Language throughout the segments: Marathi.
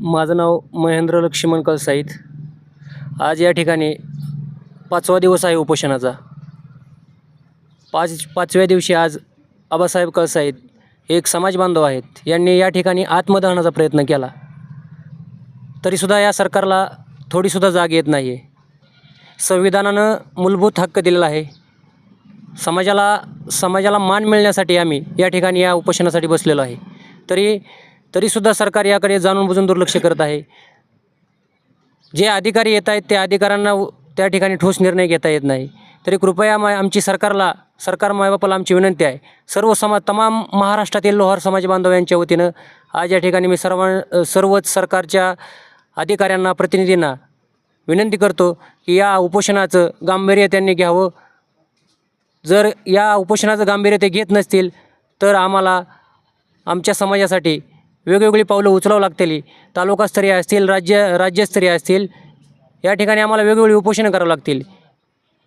माझं नाव महेंद्र लक्ष्मण कलसाईत आज या ठिकाणी पाचवा दिवस आहे उपोषणाचा. पाच पाचव्या दिवशी आज आबासाहेब कळसाईत एक समाज बांधव आहेत. यांनी या ठिकाणी आत्मदहनाचा प्रयत्न केला. तरीसुद्धा या सरकारला थोडीसुद्धा जाग येत नाही आहे संविधानानं मूलभूत हक्क दिलेला आहे. समाजाला समाजाला मान मिळण्यासाठी आम्ही या ठिकाणी या उपोषणासाठी बसलेलो आहे. तरी तरीसुद्धा सरकार याकडे जाणून बुजून दुर्लक्ष करत आहे. जे अधिकारी येत आहेत त्या अधिकाऱ्यांना त्या ठिकाणी ठोस निर्णय घेता येत नाही. तरी कृपया मा आमची सरकारला सरकार मायबापाला आमची विनंती आहे. सर्व समाज तमाम महाराष्ट्रातील लोहार समाज बांधव यांच्या वतीनं आज या ठिकाणी मी सर्व सर्वच सरकारच्या अधिकाऱ्यांना प्रतिनिधींना विनंती करतो की या उपोषणाचं गांभीर्य त्यांनी घ्यावं. जर या उपोषणाचं गांभीर्य ते घेत नसतील तर आम्हाला आमच्या समाजासाठी वेगवेगळी पावलं उचलावं लागतील. तालुकास्तरीय असतील राज्य राज्यस्तरीय असतील या ठिकाणी आम्हाला वेगवेगळी उपोषणं करावं लागतील.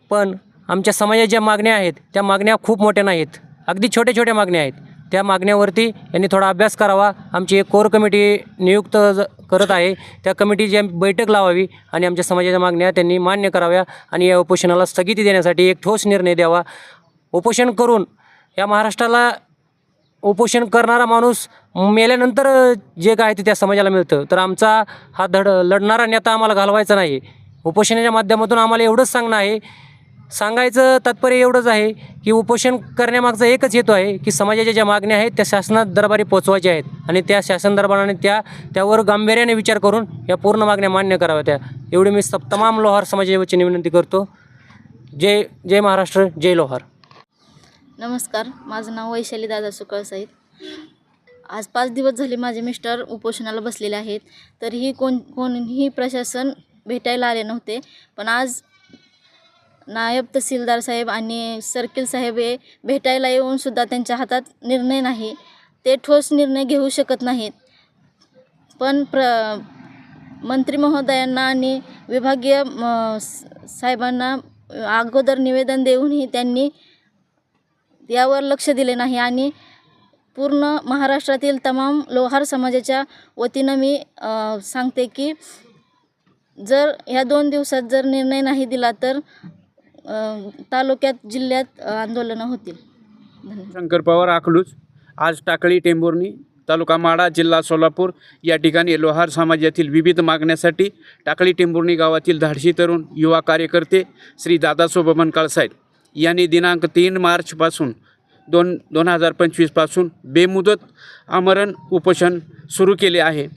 पण आमच्या समाजात ज्या मागण्या आहेत त्या मागण्या खूप मोठ्या नाहीत. अगदी छोट्या छोट्या मागण्या आहेत. त्या मागण्यावरती यांनी थोडा अभ्यास करावा. आमची एक कोर कमिटी नियुक्त ज- करत आहे. त्या कमिटीची आम्ही बैठक लावावी आणि आमच्या समाजाच्या मागण्या त्यांनी मान्य कराव्या आणि या उपोषणाला स्थगिती देण्यासाठी एक ठोस निर्णय द्यावा. उपोषण करून या महाराष्ट्राला उपोषण करणारा माणूस मेल्यानंतर जे काय ते त्या समाजाला मिळतं. तर आमचा हा धड लढणारा नेता आम्हाला घालवायचा नाही. उपोषणाच्या माध्यमातून आम्हाला एवढंच सांगणं आहे. सांगायचं तात्पर्य एवढंच आहे की उपोषण करण्यामागचा एकच हेतू आहे की समाजाच्या ज्या मागण्या आहेत त्या शासनात दरबारी पोचवायच्या आहेत. आणि त्या शासन दरबाराने त्या त्यावर गांभीर्याने विचार करून या पूर्ण मागण्या मान्य कराव्या त्या एवढी मी सप्तमाम तमाम लोहार समाजाच्या वतीने विनंती करतो. जय जय महाराष्ट्र जय लोहार. नमस्कार माझं नाव वैशाली दादा सुकळ साहेब आज पाच दिवस झाले माझे मिस्टर उपोषणाला बसलेले आहेत. तरीही कोण कोणीही प्रशासन भेटायला आले नव्हते. पण आज नायब तहसीलदार साहेब आणि सर्किल साहेब हे भेटायला येऊनसुद्धा त्यांच्या हातात निर्णय नाही. ते ठोस निर्णय घेऊ शकत नाहीत. पण प्र मंत्री महोदयांना आणि विभागीय म, स- साहेबांना अगोदर निवेदन देऊनही त्यांनी यावर लक्ष दिले नाही आणि पूर्ण महाराष्ट्रातील तमाम लोहार समाजाच्या वतीनं मी सांगते की जर ह्या दोन दिवसात जर निर्णय नाही दिला तर तालुक्यात जिल्ह्यात आंदोलनं होतील. शंकर पवार आखलूज आज टाकळी टेंभुर्णी तालुका माडा जिल्हा सोलापूर या ठिकाणी लोहार समाजातील विविध मागण्यासाठी टाकळी टेंभुर्णी गावातील धाडशी तरुण युवा कार्यकर्ते श्री दादासो बबन काळसाहेब. यांनी दिनांक तीन मार्चपासून दोन दोन हजार पंचवीसपासून बेमुदत आमरण उपोषण सुरू केले आहे.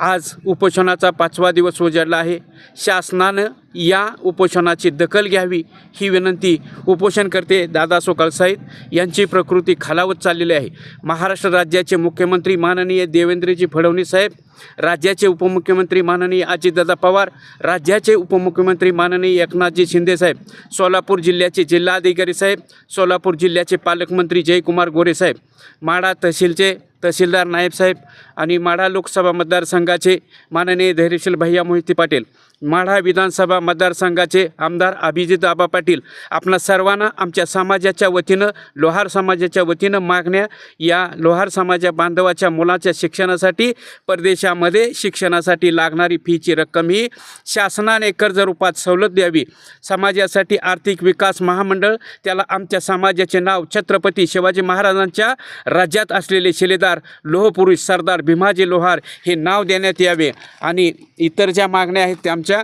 आज उपोषणाचा पाचवा दिवस उजाडला आहे. शासनानं या उपोषणाची दखल घ्यावी ही विनंती उपोषणकर्ते दादा कळसाईत यांची प्रकृती खालावत चाललेली आहे. महाराष्ट्र राज्याचे मुख्यमंत्री माननीय देवेंद्रजी फडणवीस साहेब राज्याचे उपमुख्यमंत्री माननीय अजितदादा पवार राज्याचे उपमुख्यमंत्री माननीय एकनाथजी शिंदेसाहेब सोलापूर जिल्ह्याचे जिल्हाधिकारी साहेब सोलापूर जिल्ह्याचे पालकमंत्री जयकुमार गोरे साहेब माडा तहसीलचे तहसीलदार नायबसाहेब आणि माढा लोकसभा मतदारसंघाचे माननीय धैर्यशील भैया मोहिते पाटील माढा विधानसभा मतदारसंघाचे आमदार अभिजित आबा पाटील आपणा सर्वांना आमच्या समाजाच्या वतीनं लोहार समाजाच्या वतीनं मागण्या या लोहार समाजा बांधवाच्या मुलाच्या शिक्षणासाठी परदेशामध्ये शिक्षणासाठी लागणारी फीची रक्कम ही शासनाने कर्ज रूपात सवलत द्यावी. समाजासाठी आर्थिक विकास महामंडळ त्याला आमच्या समाजाचे नाव छत्रपती शिवाजी महाराजांच्या राज्यात असलेले शिलेदार लोहपुरुष सरदार भीमाजी लोहार हे नाव देण्यात यावे. आणि इतर ज्या मागण्या आहेत त्या आमच्या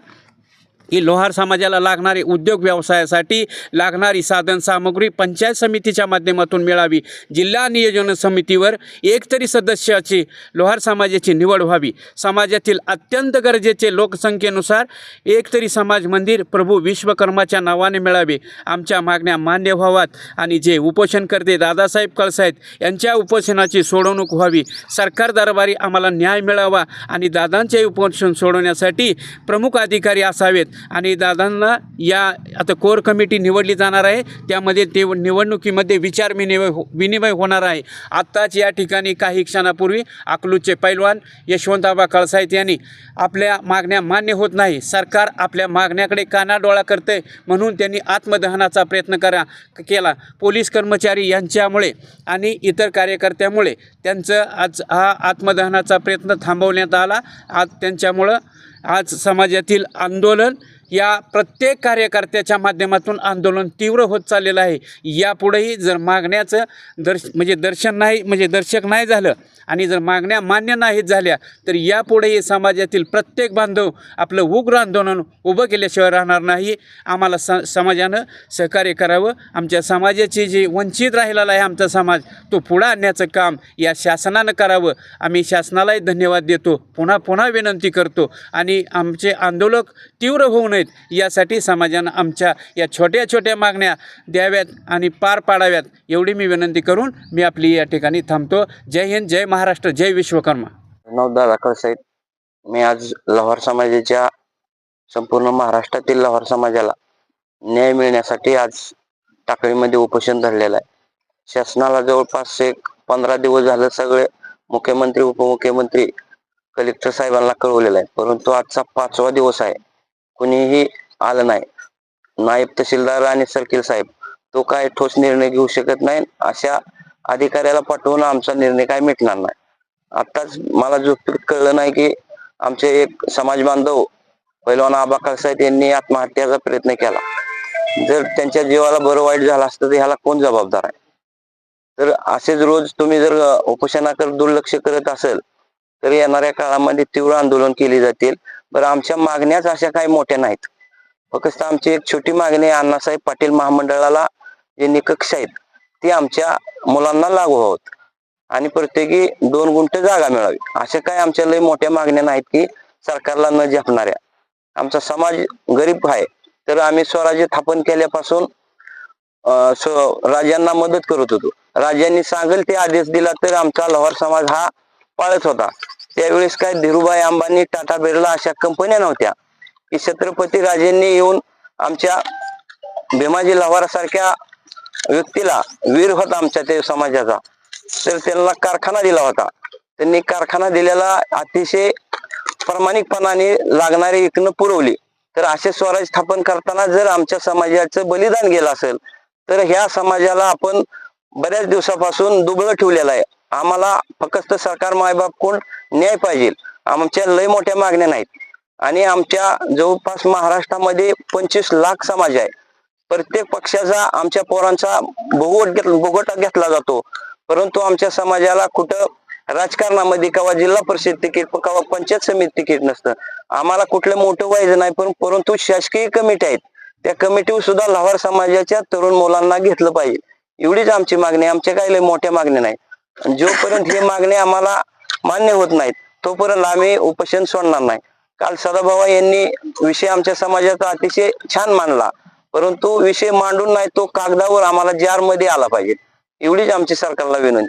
ही लोहार समाजाला लागणारी उद्योग व्यवसायासाठी लागणारी साधन सामग्री पंचायत समितीच्या माध्यमातून मिळावी. जिल्हा नियोजन समितीवर एक तरी सदस्याची लोहार समाजाची निवड व्हावी. समाजातील अत्यंत गरजेचे लोकसंख्येनुसार एक तरी समाज मंदिर प्रभू विश्वकर्माच्या नावाने मिळावे. आमच्या मागण्या मान्य व्हाव्यात आणि जे उपोषण करते दादासाहेब कळसाहेब यांच्या उपोषणाची सोडवणूक व्हावी. सरकार दरबारी आम्हाला न्याय मिळावा आणि दादांचे उपोषण सोडवण्यासाठी प्रमुख अधिकारी असावेत. आणि दादांना या आता कोर कमिटी निवडली जाणार आहे. त्यामध्ये ते निवडणुकीमध्ये विचार विनिमय हो विनिमय होणार आहे. आत्ताच या ठिकाणी काही क्षणापूर्वी अकलूजचे पैलवान यशवंतआबा कळसाहेत यांनी आपल्या मागण्या मान्य होत नाही. सरकार आपल्या मागण्याकडे कानाडोळा करते म्हणून त्यांनी आत्मदहनाचा प्रयत्न करा केला. पोलीस कर्मचारी यांच्यामुळे आणि इतर कार्यकर्त्यामुळे त्यांचं आज हा आत्मदहनाचा प्रयत्न थांबवण्यात आला. आज त्यांच्यामुळं आज समाजातील आंदोलन या प्रत्येक कार्यकर्त्याच्या माध्यमातून आंदोलन तीव्र होत चाललेलं आहे. यापुढेही जर मागण्याचं दर्श म्हणजे दर्शन नाही म्हणजे दर्शक नाही झालं आणि जर मागण्या मान्य नाहीत झाल्या तर यापुढेही समाजातील प्रत्येक बांधव आपलं उग्र आंदोलन उभं केल्याशिवाय राहणार नाही. आम्हाला स समाजानं सहकार्य करावं. आमच्या समाजाची जी वंचित राहिलेला आहे आमचा समाज तो पुढं आणण्याचं काम या शासनानं करावं. आम्ही शासनालाही धन्यवाद देतो. पुन्हा पुन्हा विनंती करतो. आणि आमचे आंदोलक तीव्र होऊ नये. नयेत यासाठी समाजानं आमच्या या छोट्या छोट्या मागण्या द्याव्यात आणि पार पाडाव्यात. एवढी मी विनंती करून मी आपली या ठिकाणी थांबतो. जय हिंद जय महाराष्ट्र जय विश्वकर्मा. नाव दादा कळसाहेब मी आज लोहार समाजाच्या संपूर्ण महाराष्ट्रातील लोहार समाजाला न्याय मिळण्यासाठी आज टाकळीमध्ये उपोषण धरलेलं आहे. शासनाला जवळपास एक पंधरा दिवस झालं सगळे मुख्यमंत्री उपमुख्यमंत्री कलेक्टर साहेबांना कळवलेलं आहे. परंतु आजचा पाचवा दिवस आहे. कुणीही आलं नाही. नायब तहसीलदार आणि सर्किल साहेब तो काय ठोस निर्णय घेऊ शकत नाही? अशा अधिकाऱ्याला पाठवून आमचा निर्णय काय मिटणार नाही. आताच मला जो कळलं नाही की आमचे एक समाज बांधव पहिलवान आबा साहेब यांनी आत्महत्याचा प्रयत्न केला. जर त्यांच्या जीवाला बरं वाईट झालं असतं तर ह्याला कोण जबाबदार आहे? तर असेच रोज तुम्ही जर उपोषणाकडे दुर्लक्ष करत असेल तर येणाऱ्या काळामध्ये तीव्र आंदोलन केली जातील. बरं आमच्या मागण्याच अशा काही मोठ्या नाहीत. फक्त आमची एक छोटी मागणी अण्णासाहेब पाटील महामंडळाला जे निकक्ष आहेत ते आमच्या मुलांना लागू व्हावत आणि प्रत्येकी दोन गुंठ जागा मिळावी अशा काय आमच्या लय मोठ्या मागण्या नाहीत की सरकारला न जपणाऱ्या. आमचा समाज गरीब आहे तर आम्ही स्वराज्य स्थापन केल्यापासून स्व- राजांना मदत करत होतो. राजांनी सांगेल ते आदेश दिला तर आमचा लोहार समाज हा पाळत होता. त्यावेळेस काय धीरुभाई अंबानी टाटा बिर्ला अशा कंपन्या नव्हत्या. की छत्रपती राजांनी येऊन आमच्या भीमाजी लव्हारासारख्या व्यक्तीला वीर होता आमच्या ते समाजाचा. तर त्यांना कारखाना दिला होता. त्यांनी कारखाना दिलेला अतिशय प्रामाणिकपणाने लागणारी विकणं पुरवली. तर असे स्वराज स्थापन करताना जर आमच्या समाजाचं बलिदान गेलं असेल तर ह्या समाजाला आपण बऱ्याच दिवसापासून दुबळं ठेवलेलं आहे. आम्हाला फक्त सरकार मायबाप कोण न्याय पाहिजे. आमच्या लय मोठ्या मागण्या नाहीत. आणि आमच्या जवळपास महाराष्ट्रामध्ये पंचवीस लाख समाज आहे. प्रत्येक पक्षाचा आमच्या पोरांचा भोगवट घेत भोगवटा घेतला जातो. परंतु आमच्या समाजाला कुठं राजकारणामध्ये किंवा जिल्हा परिषद तिकीट किंवा पंचायत समिती तिकीट नसतं. आम्हाला कुठलं मोठं व्हायचं नाही पण परंतु शासकीय कमिटी आहेत. त्या कमिटीवर सुद्धा लवार समाजाच्या तरुण मुलांना घेतलं पाहिजे. एवढीच आमची मागणी आमच्या काही लय मोठ्या मागण्या नाही जोपर्यंत ही मागणी आम्हाला मान्य होत नाहीत. तोपर्यंत आम्ही उपोषण सोडणार नाही. काल सदाभावा यांनी विषय आमच्या समाजाचा अतिशय छान मांडला. परंतु विषय मांडून नाही तो कागदावर आम्हाला जारमध्ये आला पाहिजे. एवढीच आमची सरकारला विनंती.